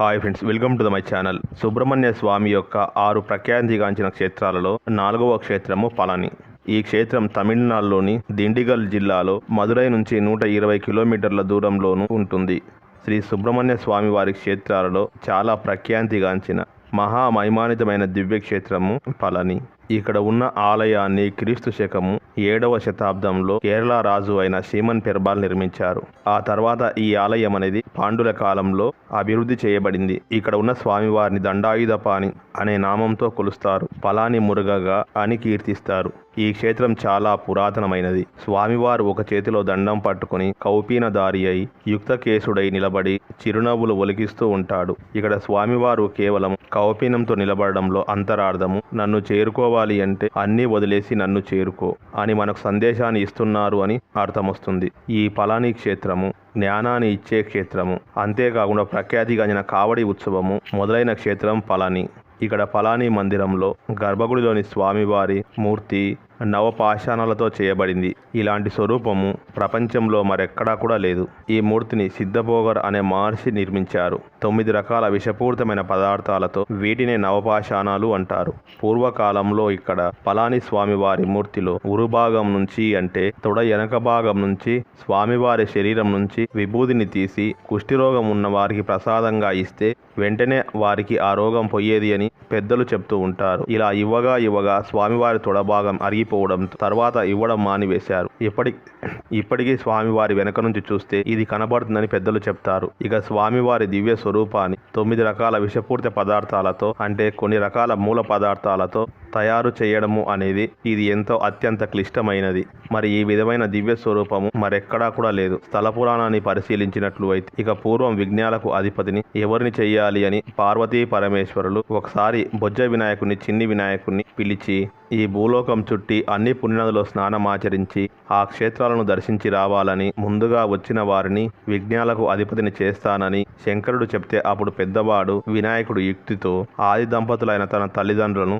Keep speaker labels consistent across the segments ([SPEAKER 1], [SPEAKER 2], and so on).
[SPEAKER 1] Hi friends welcome to the my channel Subrahmanya Swamy యొక్క ఆరు ప్రఖ్యాతిగాంచిన క్షేత్రాలలో నాలుగవ క్షేత్రము పళని ఈ క్షేత్రం తమిళనాడులోని దిండిగల్ జిల్లాలో మదురై నుంచి నూట ఇరవై కిలోమీటర్ల దూరంలోనూ ఉంటుంది శ్రీ సుబ్రహ్మణ్య స్వామి వారి క్షేత్రాలలో చాలా ప్రఖ్యాతిగాంచిన మహామైమానితమైన దివ్యక్షేత్రము పళని ఇక్కడ ఉన్న ఆలయాన్ని క్రీస్తు శకము ఏడవ శతాబ్దంలో కేరళ రాజు అయిన సీమన్ పెర్బాల్ నిర్మించారు. ఆ తర్వాత ఈ ఆలయం అనేది పాండుల కాలంలో అభివృద్ధి చేయబడింది. ఇక్కడ ఉన్న స్వామివారిని దండాయుధపాణి అనే నామంతో కొలుస్తారు. పలాని మురుగగా అని కీర్తిస్తారు. ఈ క్షేత్రం చాలా పురాతనమైనది. స్వామివారు ఒక చేతిలో దండం పట్టుకుని కౌపీనదారి అయి యుక్తకేశుడై నిలబడి చిరునవ్వులు ఒలికిస్తూ ఉంటాడు. ఇక్కడ స్వామివారు కేవలం కౌపీనంతో నిలబడడంలో అంతరార్థము నన్ను చేరుకోవాలి అంటే అన్నీ వదిలేసి నన్ను చేరుకో అని మనకు సందేశాన్ని ఇస్తున్నారు అని అర్థమొస్తుంది. ఈ పలాని క్షేత్రము జ్ఞానాన్ని ఇచ్చే క్షేత్రము అంతేకాకుండా ప్రఖ్యాతిగాంచిన కావడి ఉత్సవము మొదలైన క్షేత్రం పలాని ఇక్కడ పలాని మందిరంలో గర్భగుడిలోని స్వామివారి మూర్తి నవపాషాణాలతో చేయబడింది. ఇలాంటి స్వరూపము ప్రపంచంలో మరెక్కడా కూడా లేదు. ఈ మూర్తిని సిద్ధభోగర్ అనే మహర్షి నిర్మించారు. తొమ్మిది రకాల విషపూరితమైన పదార్థాలతో వీటినే నవపాషాణాలు అంటారు. పూర్వకాలంలో ఇక్కడ పలాని స్వామివారి మూర్తిలో ఉరుభాగం నుంచి అంటే తొడ వెనక భాగం నుంచి స్వామివారి శరీరం నుంచి విభూదిని తీసి కుష్ఠిరోగం ఉన్న వారికి ప్రసాదంగా ఇస్తే వెంటనే వారికి ఆ రోగం పోయేది అని పెద్దలు చెప్తూ ఉంటారు. ఇలా ఇవ్వగా ఇవ్వగా స్వామివారి తొడభాగం అరిగి అరిగిపోవడం తర్వాత ఇవ్వడం మానివేశారు. ఇప్పటి ఇప్పటికీ స్వామివారి వెనక నుంచి చూస్తే ఇది కనబడుతుందని పెద్దలు చెప్తారు. ఇక స్వామివారి దివ్య స్వరూపాన్ని తొమ్మిది రకాల విషపూరిత పదార్థాలతో అంటే కొన్ని రకాల మూల పదార్థాలతో తయారు చేయడము అనేది ఇది ఎంతో అత్యంత క్లిష్టమైనది. మరి ఈ విధమైన దివ్య స్వరూపము మరెక్కడా కూడా లేదు. స్థల పురాణాన్ని పరిశీలించినట్లు అయితే ఇక పూర్వం విజ్ఞాలకు అధిపతిని ఎవరిని చెయ్యాలి అని పార్వతీ పరమేశ్వరులు ఒకసారి బొజ్జ వినాయకుని చిన్ని వినాయకుని పిలిచి ఈ భూలోకం చుట్టి అన్ని పుణ్యనదులో స్నానమాచరించి ఆ క్షేత్రాలను దర్శించి రావాలని ముందుగా వచ్చిన వారిని విజ్ఞాలకు అధిపతిని చేస్తానని శంకరుడు చెప్తే అప్పుడు పెద్దవాడు వినాయకుడు యుక్తితో ఆది దంపతులైన తన తల్లిదండ్రులను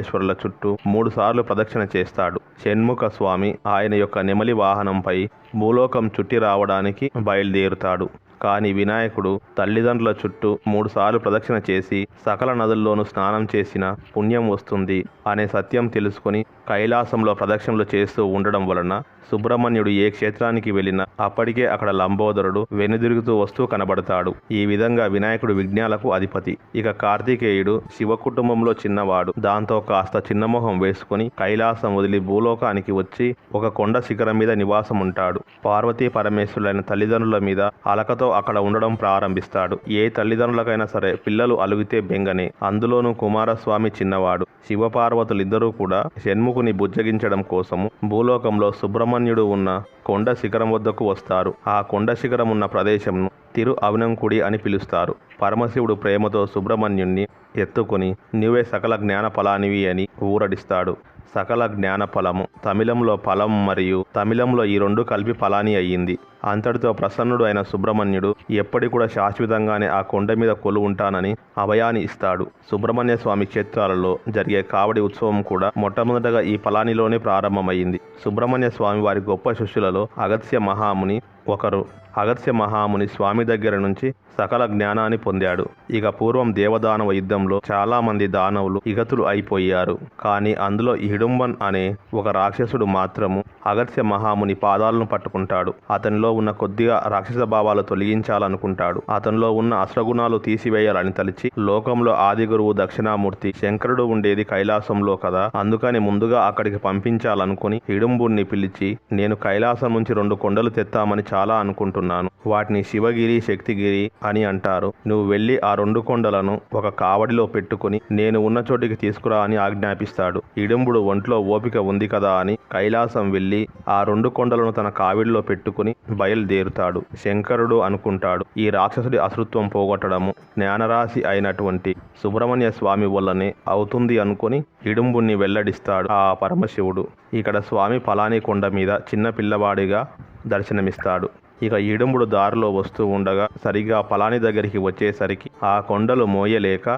[SPEAKER 1] ఉమామహేశ్వరుల చుట్టూ మూడు సార్లు ప్రదక్షిణ చేస్తాడు. షణ్ముఖ స్వామి ఆయన యొక్క నెమలి వాహనంపై భూలోకం చుట్టి రావడానికి బయలుదేరుతాడు. కానీ వినాయకుడు తల్లిదండ్రుల చుట్టూ మూడుసార్లు ప్రదక్షిణ చేసి సకల నదుల్లోనూ స్నానం చేసిన పుణ్యం వస్తుంది అనే సత్యం తెలుసుకొని కైలాసంలో ప్రదక్షిణలు చేస్తూ ఉండడం వలన సుబ్రహ్మణ్యుడు ఏ క్షేత్రానికి వెళ్ళినా అప్పటికే అక్కడ లంబోదరుడు వెనుదిరుగుతూ వస్తూ కనబడతాడు. ఈ విధంగా వినాయకుడు విజ్ఞాలకు అధిపతి. ఇక కార్తికేయుడు శివ కుటుంబంలో చిన్నవాడు. దాంతో కాస్త చిన్నమొహం వేసుకుని కైలాసం వదిలి భూలోకానికి వచ్చి ఒక కొండ శిఖరం మీద నివాసం ఉంటాడు పార్వతీ పరమేశ్వరులైన తల్లిదండ్రుల మీద అలకతో అక్కడ ఉండడం ప్రారంభిస్తాడు. ఏ తల్లిదండ్రులకైనా సరే పిల్లలు అలుగితే బెంగనే. అందులోనూ కుమారస్వామి చిన్నవాడు. శివపార్వతులిద్దరూ కూడా షణ్ముఖుని బుజ్జగించడం కోసము భూలోకంలో సుబ్రహ్మణ్యుడు ఉన్న కొండ శిఖరం వద్దకు వస్తారు. ఆ కొండ శిఖరం ఉన్న ప్రదేశంను తిరు అవినంకుడి అని పిలుస్తారు. పరమశివుడు ప్రేమతో సుబ్రహ్మణ్యుణ్ణి ఎత్తుకుని నువ్వే సకల జ్ఞాన ఫలానివి అని ఊరడిస్తాడు. సకల జ్ఞాన ఫలము తమిళంలో ఫలం మరియు తమిళంలో ఈ రెండు కలిపి ఫలాని అయ్యింది. అంతటితో ప్రసన్నుడు అయిన సుబ్రహ్మణ్యుడు ఎప్పటి కూడా శాశ్వతంగానే ఆ కొండ మీద కొలు ఉంటానని అభయాన్ని ఇస్తాడు. సుబ్రహ్మణ్య స్వామి క్షేత్రాలలో జరిగే కావడి ఉత్సవం కూడా మొట్టమొదటగా ఈ ఫలానిలోనే ప్రారంభమైంది సుబ్రహ్మణ్య స్వామి వారి గొప్ప శిష్యులలో అగత్య మహాముని ఒకరు అగత్య మహాముని స్వామి దగ్గర నుంచి సకల జ్ఞానాన్ని పొందాడు. ఇక పూర్వం దేవదానవ యుద్ధంలో చాలా మంది దానవులు ఇగతులు అయిపోయారు. కానీ అందులో హిడుంబన్ అనే ఒక రాక్షసుడు మాత్రము అగత్య మహాముని పాదాలను పట్టుకుంటాడు. అతనిలో ఉన్న కొద్దిగా రాక్షస భావాలు తొలగించాలనుకుంటాడు. అతనిలో ఉన్న అసగుణాలు తీసివేయాలని తలిచి లోకంలో ఆది గురువు దక్షిణామూర్తి శంకరుడు ఉండేది కైలాసంలో కదా. అందుకని ముందుగా అక్కడికి పంపించాలనుకుని హిడుంబుణ్ణి పిలిచి నేను కైలాసం నుంచి రెండు కొండలు తెత్తామని చాలా అనుకుంటున్నాను. వాటిని శివగిరి శక్తిగిరి అని అంటారు. నువ్వు వెళ్ళి ఆ రెండు కొండలను ఒక కావడిలో పెట్టుకుని నేను ఉన్న చోటికి తీసుకురా అని ఆజ్ఞాపిస్తాడు. ఇడుంబుడు ఒంట్లో ఓపిక ఉంది కదా అని కైలాసం వెళ్ళి ఆ రెండు కొండలను తన కావిడిలో పెట్టుకుని బయలుదేరుతాడు. శంకరుడు అనుకుంటాడు ఈ రాక్షసుడి అసృత్వం పోగొట్టడము జ్ఞానరాశి అయినటువంటి సుబ్రహ్మణ్య స్వామి వల్లనే అవుతుంది అనుకుని ఇడుంబుణ్ణి వెల్లడిస్తాడు ఆ పరమశివుడు. ఇక్కడ స్వామి పలాని కొండ మీద చిన్న పిల్లవాడిగా దర్శనమిస్తాడు. ఇక ఇడుంబుడు దారిలో వస్తూ ఉండగా సరిగా పలాని దగ్గరికి వచ్చేసరికి ఆ కొండలు మోయలేక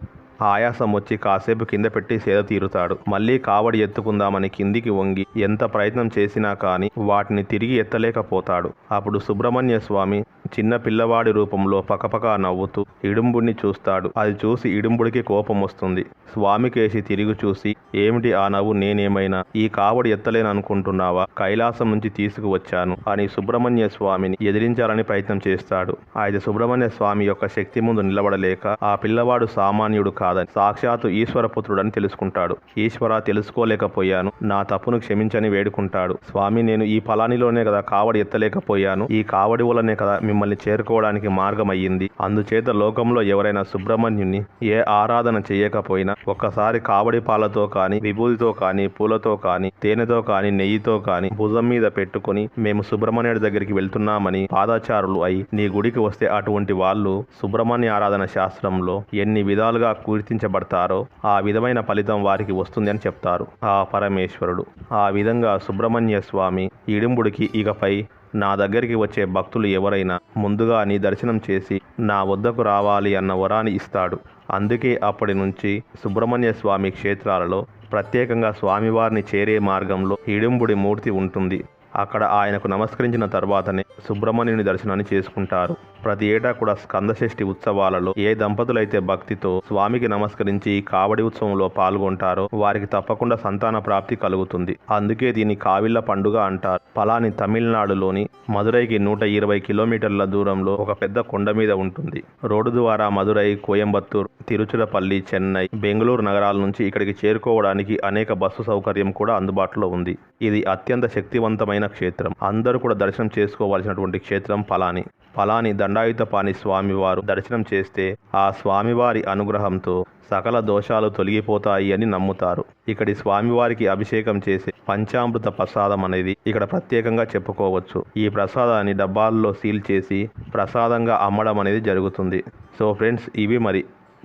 [SPEAKER 1] ఆయాసం వచ్చి కాసేపు కింద పెట్టి సేద తీరుతాడు. మళ్ళీ కావడి ఎత్తుకుందామని కిందికి వంగి ఎంత ప్రయత్నం చేసినా కానీ వాటిని తిరిగి ఎత్తలేకపోతాడు. అప్పుడు సుబ్రహ్మణ్య స్వామి చిన్న పిల్లవాడి రూపంలో పకపక నవ్వుతూ ఇడుంబుడిని చూస్తాడు. అది చూసి ఇడుంబుడికి కోపం వస్తుంది స్వామికేసి తిరిగి చూసి ఏమిటి ఆ నవ్వు నేనేమైనా ఈ కావడి ఎత్తలేననుకుంటున్నావా? కైలాసం నుంచి తీసుకువచ్చాను అని సుబ్రహ్మణ్య స్వామిని ఎదిరించాలని ప్రయత్నం చేస్తాడు. అయితే సుబ్రహ్మణ్య స్వామి యొక్క శక్తి ముందు నిలబడలేక ఆ పిల్లవాడు సామాన్యుడు కాదని సాక్షాత్తు ఈశ్వరపుత్రుడని తెలుసుకుంటాడు. ఈశ్వర తెలుసుకోలేకపోయాను. నా తప్పును క్షమించని వేడుకుంటాడు. స్వామి నేను ఈ ఫలానిలోనే కదా కావడి ఎత్తలేకపోయాను. ఈ కావడి వలనే కదా మిమ్మల్ని చేరుకోవడానికి మార్గం అయ్యింది అందుచేత లోకంలో ఎవరైనా సుబ్రహ్మణ్యుని ఏ ఆరాధన చేయకపోయినా ఒక్కసారి కావడి పాలతో కానీ విభూతితో కానీ పూలతో కానీ తేనెతో కానీ నెయ్యితో కానీ భుజం మీద పెట్టుకొని మేము సుబ్రహ్మణ్యుడి దగ్గరికి వెళ్తున్నామని పాదాచారులు అయి నీ గుడికి వస్తే అటువంటి వాళ్ళు సుబ్రహ్మణ్య ఆరాధన శాస్త్రంలో ఎన్ని విధాలుగా గుర్తించబడతారో ఆ విధమైన ఫలితం వారికి వస్తుంది అని చెప్తారు. ఆ పరమేశ్వరుడు. ఆ విధంగా సుబ్రహ్మణ్య స్వామి ఇడింబుడికి ఇకపై నా దగ్గరికి వచ్చే భక్తులు ఎవరైనా ముందుగా నీ దర్శనం చేసి నా వద్దకు రావాలి అన్న వరాన్ని ఇస్తాడు. అందుకే అప్పటి నుంచి సుబ్రహ్మణ్య స్వామి క్షేత్రాలలో ప్రత్యేకంగా స్వామివారిని చేరే మార్గంలో ఇడింబుడి మూర్తి ఉంటుంది. అక్కడ ఆయనకు నమస్కరించిన తర్వాతనే సుబ్రహ్మణ్యుని దర్శనాన్ని చేసుకుంటారు. ప్రతి ఏటా కూడా స్కందషష్ఠి ఉత్సవాలలో ఏ దంపతులైతే భక్తితో స్వామికి నమస్కరించి ఈ కావడి ఉత్సవంలో పాల్గొంటారో వారికి తప్పకుండా సంతాన ప్రాప్తి కలుగుతుంది. అందుకే దీన్ని కావిళ్ళ పండుగ అంటారు. పలాని తమిళనాడులోని మదురైకి నూట ఇరవై కిలోమీటర్ల దూరంలో ఒక పెద్ద కొండ మీద ఉంటుంది. రోడ్డు ద్వారా మదురై కోయంబత్తూర్ తిరుచిరపల్లి చెన్నై బెంగళూరు నగరాల నుంచి ఇక్కడికి చేరుకోవడానికి అనేక బస్సు సౌకర్యం కూడా అందుబాటులో ఉంది. ఇది అత్యంత శక్తివంతమైన క్షేత్రం. అందరూ కూడా దర్శనం చేసుకోవాల్సినటువంటి క్షేత్రం పలాని. పలాని దండాయుధపాణి స్వామివారు దర్శనం చేస్తే ఆ స్వామివారి అనుగ్రహంతో సకల దోషాలు తొలగిపోతాయి అని నమ్ముతారు. ఇక్కడి స్వామివారికి అభిషేకం చేసే పంచామృత ప్రసాదం అనేది ఇక్కడ ప్రత్యేకంగా చెప్పుకోవచ్చు. ఈ ప్రసాదాన్ని డబ్బాల్లో సీల్ చేసి ప్రసాదంగా అమ్మడం అనేది జరుగుతుంది. సో ఫ్రెండ్స్ ఇవి మరి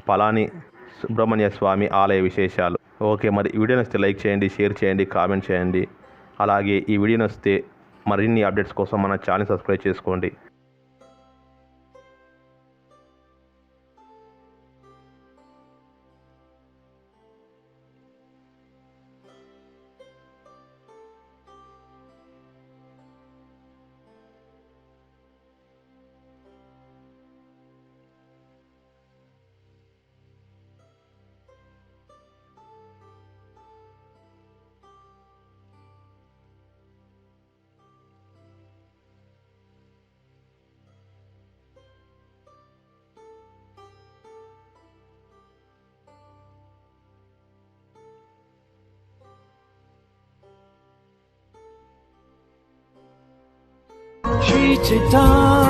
[SPEAKER 1] పలాని సుబ్రహ్మణ్య స్వామి ఆలయ విశేషాలు. ఓకే మరి వీడియో నచ్చితే లైక్ చేయండి షేర్ చేయండి కామెంట్ చేయండి. అలాగే ఈ వీడియో నచ్చితే మరిన్ని అప్డేట్స్ కోసం మన ఛానల్ సబ్స్క్రైబ్ చేసుకోండి.
[SPEAKER 2] 解答